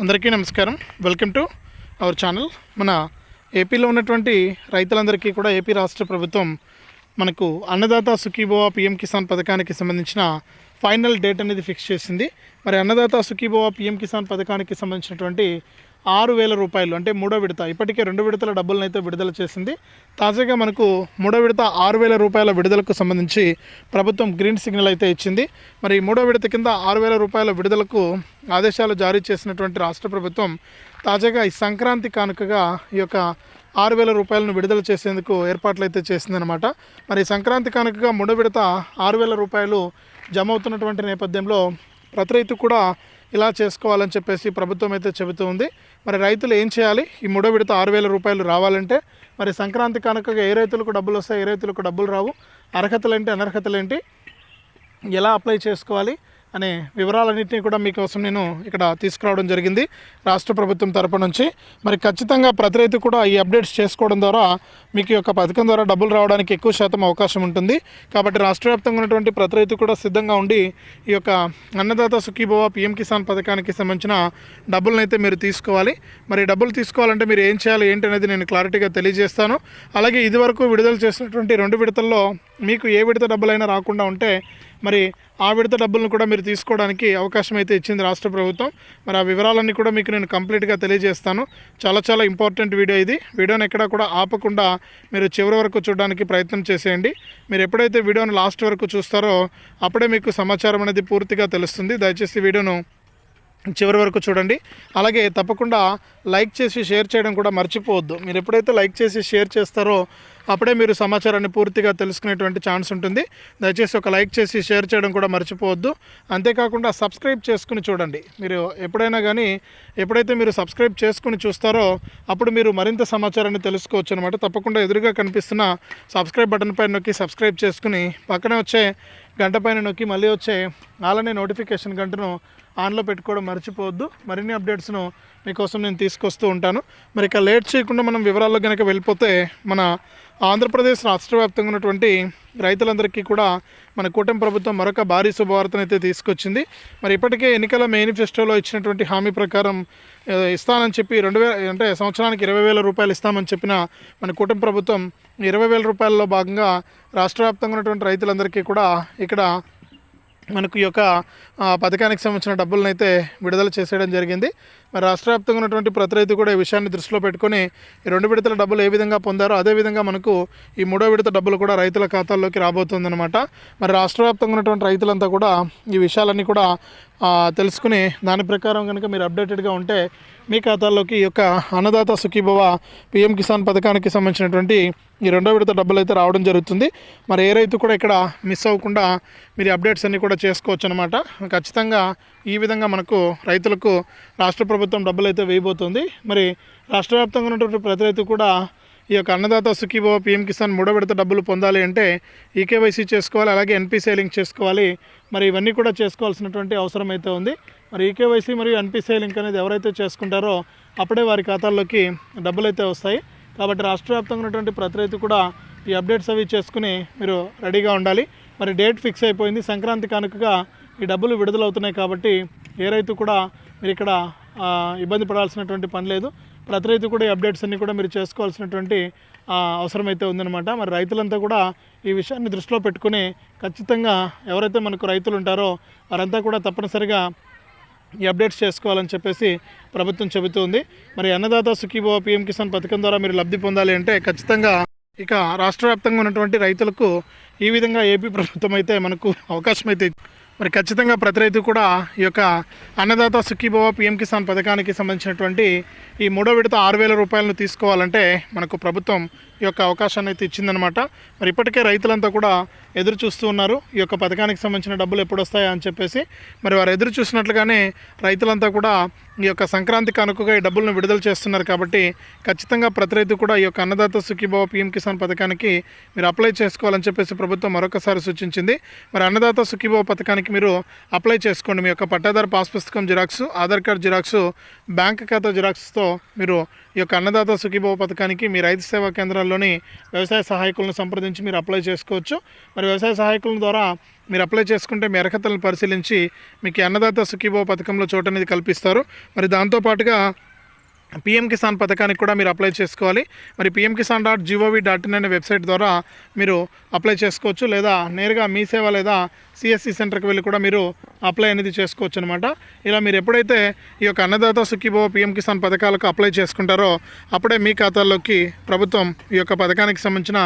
అందరికీ నమస్కారం. Welcome to our channel మన ఏపీలో ఉన్నటువంటి రైతులందరికీ కూడా ఏపీ రాష్ట్ర ప్రభుత్వం మనకు అన్నదాత సుఖీభోవా పిఎం కిసాన్ పథకానికి సంబంధించిన ఫైనల్ డేట్ అనేది ఫిక్స్ చేసింది. మరి అన్నదాత సుఖీభోవా పిఎం కిసాన్ పథకానికి సంబంధించినటువంటి ఆరు వేల రూపాయలు అంటే మూడో విడత. ఇప్పటికే రెండు విడతల డబ్బులను అయితే విడుదల చేసింది. తాజాగా మనకు మూడో విడత ఆరు వేల రూపాయల విడుదలకు సంబంధించి ప్రభుత్వం గ్రీన్ సిగ్నల్ అయితే ఇచ్చింది. మరి మూడో విడత కింద ఆరు వేల రూపాయల విడుదలకు ఆదేశాలు జారీ చేసినటువంటి రాష్ట్ర ప్రభుత్వం తాజాగా ఈ సంక్రాంతి కానుకగా ఈ యొక్క ఆరు వేల రూపాయలను విడుదల చేసేందుకు ఏర్పాట్లు అయితే చేసిందనమాట మరి సంక్రాంతి కానుకగా మూడో విడత ఆరు వేల రూపాయలు జమ అవుతున్నటువంటి నేపథ్యంలో ప్రతి రైతు కూడా ఇలా చేసుకోవాలని చెప్పేసి ప్రభుత్వం అయితే చెబుతూ ఉంది. మరి రైతులు ఏం చేయాలి? ఈ మూడో విడత ఆరు వేల రూపాయలు రావాలంటే మరి సంక్రాంతి కనుక ఏ రైతులకు డబ్బులు వస్తాయి ఏ రైతులకు డబ్బులు రావు? అర్హతలు ఏంటి అనర్హతలు ఏంటి? ఎలా అప్లై చేసుకోవాలి? అనే వివరాలన్నింటినీ కూడా మీకోసం నేను ఇక్కడ తీసుకురావడం జరిగింది రాష్ట్ర ప్రభుత్వం తరపు నుంచి. మరి ఖచ్చితంగా ప్రతి రైతు కూడా ఈ అప్డేట్స్ చేసుకోవడం ద్వారా మీకు యొక్క పథకం ద్వారా డబ్బులు రావడానికి ఎక్కువ శాతం అవకాశం ఉంటుంది. కాబట్టి రాష్ట్ర వ్యాప్తంగా ఉన్నటువంటి ప్రతి రైతు కూడా సిద్ధంగా ఉండి ఈ యొక్క అన్నదాత సుఖీభవ పిఎం కిసాన్ పథకానికి సంబంధించిన డబ్బులను అయితే మీరు తీసుకోవాలి. మరి డబ్బులు తీసుకోవాలంటే మీరు ఏం చేయాలి ఏంటి అనేది నేను క్లారిటీగా తెలియజేస్తాను. అలాగే ఇదివరకు విడుదల చేసినటువంటి రెండు విడతల్లో మీకు ఏ విడత డబ్బులైనా రాకుండా ఉంటే మరి ఆ విడత డబ్బులను కూడా మీరు తీసుకోవడానికి అవకాశం అయితే ఇచ్చింది రాష్ట్ర ప్రభుత్వం. మరి ఆ వివరాలన్నీ కూడా మీకు నేను కంప్లీట్గా తెలియజేస్తాను. చాలా చాలా ఇంపార్టెంట్ వీడియో ఇది. వీడియోని ఎక్కడ కూడా ఆపకుండా మీరు చివరి వరకు చూడడానికి ప్రయత్నం చేసేయండి. మీరు ఎప్పుడైతే వీడియోను లాస్ట్ వరకు చూస్తారో అప్పుడే మీకు సమాచారం అనేది పూర్తిగా తెలుస్తుంది. దయచేసి వీడియోను చివరి వరకు చూడండి. అలాగే తప్పకుండా లైక్ చేసి షేర్ చేయడం కూడా మర్చిపోవద్దు. మీరు ఎప్పుడైతే లైక్ చేసి షేర్ చేస్తారో అప్పుడే మీరు సమాచారాన్ని పూర్తిగా తెలుసుకునేటువంటి ఛాన్స్ ఉంటుంది. దయచేసి ఒక లైక్ చేసి షేర్ చేయడం కూడా మర్చిపోవద్దు. అంతేకాకుండా సబ్స్క్రైబ్ చేసుకుని చూడండి. మీరు ఎప్పుడైనా కానీ ఎప్పుడైతే మీరు సబ్స్క్రైబ్ చేసుకుని చూస్తారో అప్పుడు మీరు మరింత సమాచారాన్ని తెలుసుకోవచ్చు అనమాట తప్పకుండా ఎదురుగా కనిపిస్తున్న సబ్స్క్రైబ్ బటన్ పైన నొక్కి సబ్స్క్రైబ్ చేసుకుని పక్కనే వచ్చే గంట పైన నొక్కి మళ్ళీ వచ్చే అలానే నోటిఫికేషన్ గంటను ఆన్లో పెట్టుకోవడం మర్చిపోవద్దు. మరిన్ని అప్డేట్స్ను మీకోసం నేను తీసుకొస్తూ ఉంటాను. మరి ఇక లేట్ చేయకుండా మనం వివరాల్లో కనుక వెళ్ళిపోతే మన ఆంధ్రప్రదేశ్ రాష్ట్ర వ్యాప్తంగా ఉన్నటువంటి రైతులందరికీ కూడా మన కూటమి ప్రభుత్వం మరొక భారీ శుభవార్తను అయితే తీసుకొచ్చింది. మరి ఇప్పటికే ఎన్నికల మేనిఫెస్టోలో ఇచ్చినటువంటి హామీ ప్రకారం ఇస్తానని చెప్పి రెండు వేల అంటే సంవత్సరానికి ఇరవై వేల రూపాయలు ఇస్తామని చెప్పిన మన కూటమి ప్రభుత్వం ఇరవై వేల రూపాయలలో భాగంగా రాష్ట్ర వ్యాప్తంగా ఉన్నటువంటి రైతులందరికీ కూడా ఇక్కడ మనకు ఈ యొక్క పథకానికి సంబంధించిన డబ్బులను అయితే విడుదల చేసేయడం జరిగింది. మరి రాష్ట్ర వ్యాప్తంగా ఉన్నటువంటి ప్రతి రైతు కూడా ఈ విషయాన్ని దృష్టిలో పెట్టుకొని ఈ రెండు విడతల డబ్బులు ఏ విధంగా పొందారో అదేవిధంగా మనకు ఈ మూడో విడత డబ్బులు కూడా రైతుల ఖాతాల్లోకి రాబోతుందన్నమాట. మరి రాష్ట్ర వ్యాప్తంగా ఉన్నటువంటి రైతులంతా కూడా ఈ విషయాలన్నీ కూడా తెలుసుకుని దాని ప్రకారం కనుక మీరు అప్డేటెడ్గా ఉంటే మీ ఖాతాల్లోకి ఈ యొక్క అన్నదాత సుఖీభవ పిఎం కిసాన్ పథకానికి సంబంధించినటువంటి ఈ రెండో విడత డబ్బులు అయితే రావడం జరుగుతుంది. మరి ఏ రైతు కూడా ఇక్కడ మిస్ అవ్వకుండా మీరు అప్డేట్స్ అన్నీ కూడా చేసుకోవచ్చు అనమాట ఖచ్చితంగా ఈ విధంగా మనకు రైతులకు రాష్ట్ర ప్రభుత్వం డబ్బులు అయితే వేయబోతుంది. మరి రాష్ట్ర వ్యాప్తంగా ఉన్నటువంటి ప్రతి రైతు కూడా ఈ యొక్క అన్నదాత సుఖీభవ పిఎం కిసాన్ మూడో విడత డబ్బులు పొందాలి అంటే ఈకేవైసీ చేసుకోవాలి అలాగే ఎన్పిసిఐ లింక్ చేసుకోవాలి. మరి ఇవన్నీ కూడా చేసుకోవాల్సినటువంటి అవసరం అయితే ఉంది. మరి ఈకేవైసీ మరియు ఎన్పిసిఐ లింక్ అనేది ఎవరైతే చేసుకుంటారో అప్పుడే వారి ఖాతాల్లోకి డబ్బులు అయితే వస్తాయి. కాబట్టి రాష్ట్ర వ్యాప్తంగా ఉన్నటువంటి ప్రతి రైతు కూడా ఈ అప్డేట్స్ అవి చేసుకుని మీరు రెడీగా ఉండాలి. మరి డేట్ ఫిక్స్ అయిపోయింది. సంక్రాంతి కానుకగా ఈ డబ్బులు విడుదలవుతున్నాయి కాబట్టి ఏ రైతు కూడా మీరు ఇక్కడ ఇబ్బంది పడాల్సినటువంటి పని లేదు. ప్రతి రైతు కూడా ఈ అప్డేట్స్ అన్నీ కూడా మీరు చేసుకోవాల్సినటువంటి అవసరమైతే అవసరం అయితే ఉందన్నమాట. మరి రైతులంతా కూడా ఈ విషయాన్ని దృష్టిలో పెట్టుకుని ఖచ్చితంగా ఎవరైతే మనకు రైతులు ఉంటారో వారంతా కూడా తప్పనిసరిగా ఈ అప్డేట్స్ చేసుకోవాలని చెప్పేసి ప్రభుత్వం చెబుతుంది మరి అన్నదాత సుఖీభవ పిఎం కిసాన్ పథకం ద్వారా మీరు లబ్ధి పొందాలి అంటే ఖచ్చితంగా ఇక రాష్ట్ర వ్యాప్తంగా ఉన్నటువంటి రైతులకు ఈ విధంగా ఏపీ ప్రభుత్వం అయితే మనకు అవకాశం అయితే మరి ఖచ్చితంగా ప్రతి రైతు కూడా ఈ యొక్క అన్నదాత సుఖీభవ పిఎం కిసాన్ పథకానికి సంబంధించినటువంటి ఈ మూడో విడత ఆరు వేల రూపాయలను తీసుకోవాలంటే మనకు ప్రభుత్వం ఈ యొక్క అవకాశాన్ని అయితే ఇచ్చిందనమాట మరి ఇప్పటికే రైతులంతా కూడా ఎదురు చూస్తూ ఉన్నారు. ఈ యొక్క పథకానికి సంబంధించిన డబ్బులు ఎప్పుడు వస్తాయా అని చెప్పేసి. మరి వారు ఎదురు చూసినట్లుగానే రైతులంతా కూడా ఈ యొక్క సంక్రాంతి కానుకగా ఈ డబ్బులను విడుదల చేస్తున్నారు కాబట్టి ఖచ్చితంగా ప్రతి రైతు కూడా ఈ యొక్క అన్నదాత సుఖీభావ పిఎం కిసాన్ పథకానికి మీరు అప్లై చేసుకోవాలని చెప్పేసి ప్రభుత్వం మరొకసారి సూచించింది. మరి అన్నదాత సుఖీభావ పథకానికి మీరు అప్లై చేసుకోండి. మీ యొక్క పట్టాదారు పాస్ పుస్తకం xerox Aadhaar card xerox bank ఖాతా జిరాక్స్తో మీరు ఈ యొక్క అన్నదాత సుఖీభవ పథకానికి మీ రైతు సేవా కేంద్రాల్లోని వ్యవసాయ సహాయకులను సంప్రదించి మీరు అప్లై చేసుకోవచ్చు. మరి వ్యవసాయ సహాయకుల ద్వారా మీరు అప్లై చేసుకుంటే మీ అర్హతలను పరిశీలించి మీకు అన్నదాత సుఖీభవ పథకంలో చోటు అనేది కల్పిస్తారు. మరి దాంతోపాటుగా పిఎం కిసాన్ పథకానికి కూడా మీరు అప్లై చేసుకోవాలి. మరి PM Kisan dot G O V dot in అనే వెబ్సైట్ ద్వారా మీరు అప్లై చేసుకోవచ్చు. లేదా నేరుగా మీ సేవ లేదా సిఎస్సి సెంటర్కి వెళ్ళి కూడా మీరు అప్లై అనేది చేసుకోవచ్చు అనమాట ఇలా మీరు ఎప్పుడైతే ఈ యొక్క అన్నదాత సుఖీభవ పిఎం కిసాన్ పథకాలకు అప్లై చేసుకుంటారో అప్పుడే మీ ఖాతాల్లోకి ప్రభుత్వం ఈ యొక్క పథకానికి సంబంధించిన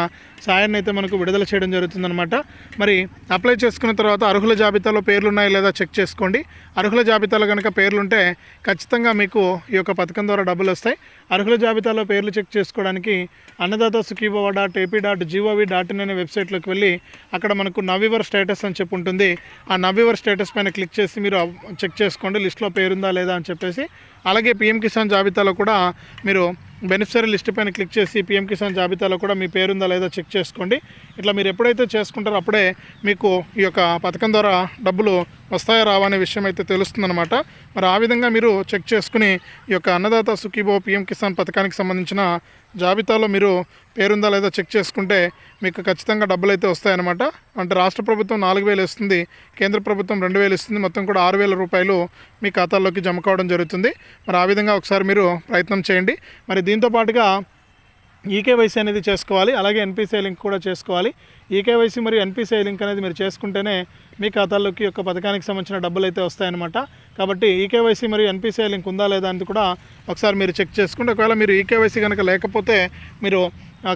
సాయాన్ని అయితే మనకు విడుదల చేయడం జరుగుతుందనమాట మరి అప్లై చేసుకున్న తర్వాత అర్హుల జాబితాలో పేర్లు ఉన్నాయి లేదా చెక్ చేసుకోండి. అర్హుల జాబితాలో కనుక పేర్లుంటే ఖచ్చితంగా మీకు ఈ యొక్క పథకం ద్వారా డబ్బులు వస్తాయి. అర్హుల జాబితాలో పేర్లు చెక్ చేసుకోవడానికి Annadata Sukhibhava dot AP dot G O V dot in అనే వెబ్సైట్లోకి వెళ్ళి అక్కడ మనకు నవ్వివర్ స్టేటస్ అని చెప్పు ఉంటుంది. ఆ నవ్వివర్ స్టేటస్ పైన క్లిక్ చేసి మీరు చెక్ చేసుకోండి. లిస్ట్లో పేరుందా లేదా అని చెప్పేసి. అలాగే పిఎం కిసాన్ జాబితాలో కూడా మీరు బెనిఫిషరీ లిస్ట్ పైన క్లిక్ చేసి పిఎం కిసాన్ జాబితాలో కూడా మీ పేరుందా లేదా చెక్ చేసుకోండి. ఇట్లా మీరు ఎప్పుడైతే చేసుకుంటారో అప్పుడే మీకు ఈ యొక్క పథకం ద్వారా డబ్బులు వస్తాయా రావా అనే విషయం అయితే తెలుస్తుందన్నమాట. మరి ఆ విధంగా మీరు చెక్ చేసుకుని ఈ యొక్క అన్నదాత సుఖీబో పిఎం కిసాన్ పథకానికి సంబంధించిన జాబితాలో మీరు పేరుందా లేదా చెక్ చేసుకుంటే మీకు ఖచ్చితంగా డబ్బులు అయితే వస్తాయన్నమాట. అంటే రాష్ట్ర ప్రభుత్వం నాలుగు వేలు ఇస్తుంది కేంద్ర ప్రభుత్వం రెండు వేలు ఇస్తుంది మొత్తం కూడా ఆరు వేల రూపాయలు మీ ఖాతాల్లోకి జమ కావడం జరుగుతుంది. మరి ఆ విధంగా ఒకసారి మీరు ప్రయత్నం చేయండి. మరి దీంతో పాటుగా ఈకేవైసీ అనేది చేసుకోవాలి అలాగే ఎన్పిసిఐ లింక్ కూడా చేసుకోవాలి. ఈకేవైసీ మరియు ఎన్పిసిఐ లింక్ అనేది మీరు చేసుకుంటేనే మీ ఖాతాల్లోకి యొక్క పథకానికి సంబంధించిన డబ్బులు అయితే వస్తాయన్నమాట. కాబట్టి ఈకేవైసీ మరియు ఎన్పిసిఐ లింక్ ఉందా లేదా అనేది కూడా ఒకసారి మీరు చెక్ చేసుకుంటే ఒకవేళ మీరు ఈకేవైసీ కనుక లేకపోతే మీరు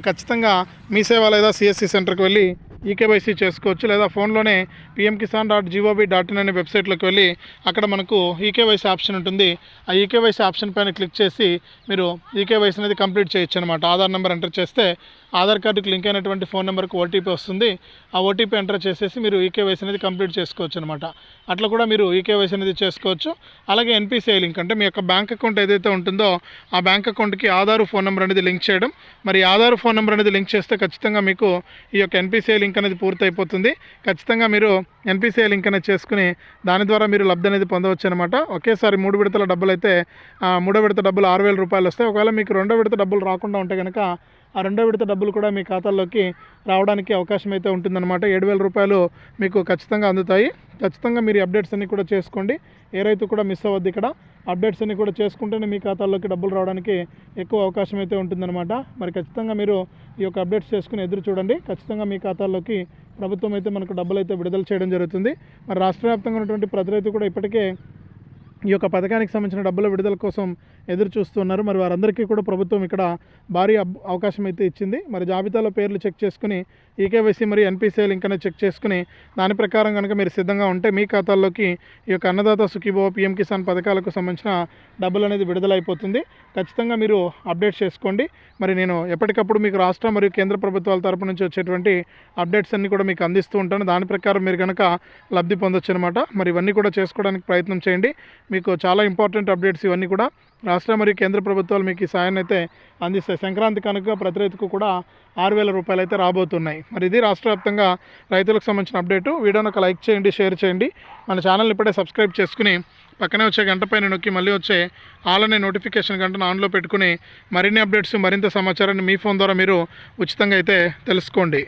ఖచ్చితంగా మీ సేవ లేదా సిఎస్సి సెంటర్కి వెళ్ళి ఈకేవైసీ చేసుకోవచ్చు లేదా ఫోన్లోనే PM Kisan dot G O V dot in అనే వెబ్సైట్లోకి వెళ్ళి అక్కడ మనకు ఈకేవైసీ ఆప్షన్ ఉంటుంది. ఆ ఈకేవైసీ ఆప్షన్ పైన క్లిక్ చేసి మీరు ఈకేవైసీ అనేది కంప్లీట్ చేయొచ్చు అనమాట ఆధార్ నెంబర్ ఎంటర్ చేస్తే ఆధార్ కార్డుకి లింక్ అయినటువంటి ఫోన్ నెంబర్కి ఓటీపీ వస్తుంది. ఆ ఓటీపీ ఎంటర్ చేసేసి మీరు ఈకేవైసీ అనేది కంప్లీట్ చేసుకోవచ్చు అనమాట అట్లా కూడా మీరు ఈకేవైసీ అనేది చేసుకోవచ్చు. అలాగే ఎన్పిసిఐ లింక్ అంటే మీ యొక్క బ్యాంక్ అకౌంట్ ఏదైతే ఉంటుందో ఆ బ్యాంక్ అకౌంట్కి ఆధార్ ఫోన్ నెంబర్ అనేది లింక్ చేయడం. మరి ఆధార్ ఫోన్ నెంబర్ అనేది లింక్ చేస్తే ఖచ్చితంగా మీకు ఈ యొక్క ఎన్పిసిఐ లింక్ అనేది పూర్తయిపోతుంది. ఖచ్చితంగా మీరు ఎన్పిసిఐ లింక్ అనేది చేసుకుని దాని ద్వారా మీరు లబ్ధి అనేది పొందవచ్చు అనమాట ఒకేసారి మూడు విడతల డబ్బులు అయితే మూడో విడత డబ్బులు ఆరు వేల రూపాయలు వస్తాయి. ఒకవేళ మీకు రెండో విడత డబ్బులు రాకుండా ఉంటే కనుక ఆ రెండో విడత డబ్బులు కూడా మీ ఖాతాల్లోకి రావడానికి అవకాశం అయితే ఉంటుందన్నమాట. ఏడు వేల రూపాయలు మీకు ఖచ్చితంగా అందుతాయి. ఖచ్చితంగా మీరు అప్డేట్స్ అన్ని కూడా చేసుకోండి. ఏ రైతు కూడా మిస్ అవ్వద్దు ఇక్కడ. అప్డేట్స్ అన్ని కూడా చేసుకుంటేనే మీ ఖాతాల్లోకి డబ్బులు రావడానికి ఎక్కువ అవకాశం అయితే ఉంటుందన్నమాట. మరి ఖచ్చితంగా మీరు ఈ యొక్క అప్డేట్స్ చేసుకుని ఎదురు చూడండి. ఖచ్చితంగా మీ ఖాతాల్లోకి ప్రభుత్వం అయితే మనకు డబ్బులు అయితే విడుదల చేయడం జరుగుతుంది. మరి రాష్ట్ర వ్యాప్తంగా ఉన్నటువంటి ప్రతి రైతు కూడా ఇప్పటికే ఈ యొక్క పథకానికి సంబంధించిన డబ్బుల విడుదల కోసం ఎదురు చూస్తున్నారు. మరి వారందరికీ కూడా ప్రభుత్వం ఇక్కడ భారీ అబ్- అవకాశం అయితే ఇచ్చింది. మరి జాబితాలో పేర్లు చెక్ చేసుకుని ఈకేవైసీ మరియు ఎన్పిసిఐ లింక్ అనేది చెక్ చేసుకుని దాని ప్రకారం కనుక మీరు సిద్ధంగా ఉంటే మీ ఖాతాల్లోకి ఈ యొక్క అన్నదాత సుఖీభవ పిఎం కిసాన్ పథకాలకు సంబంధించిన డబ్బులు అనేది విడుదలైపోతుంది. ఖచ్చితంగా మీరు అప్డేట్ చేసుకోండి. మరి నేను ఎప్పటికప్పుడు మీకు రాష్ట్ర మరియు కేంద్ర ప్రభుత్వాల తరపు నుంచి వచ్చేటువంటి అప్డేట్స్ అన్నీ కూడా మీకు అందిస్తూ ఉంటాను. దాని ప్రకారం మీరు కనుక లబ్ధి పొందొచ్చు అనమాట మరి ఇవన్నీ కూడా చేసుకోవడానికి ప్రయత్నం చేయండి. మీకు చాలా ఇంపార్టెంట్ అప్డేట్స్ ఇవన్నీ కూడా రాష్ట్ర మరియు కేంద్ర ప్రభుత్వాలు మీకు ఈ సాయాన్ని అయితే అందిస్తాయి. సంక్రాంతి కనుక ప్రతి రైతుకు కూడా ఆరు వేల రూపాయలు అయితే రాబోతున్నాయి. మరి ఇది రాష్ట్ర వ్యాప్తంగా రైతులకు సంబంధించిన అప్డేటు వీడియోని ఒక లైక్ చేయండి షేర్ చేయండి. మన ఛానల్ ఇప్పుడే సబ్స్క్రైబ్ చేసుకుని పక్కనే వచ్చే గంట పైన నొక్కి మళ్ళీ వచ్చే ఆల్ అనే నోటిఫికేషన్ గంటను ఆన్లో పెట్టుకుని మరిన్ని అప్డేట్స్ మరింత సమాచారాన్ని మీ ఫోన్ ద్వారా మీరు ఉచితంగా అయితే తెలుసుకోండి.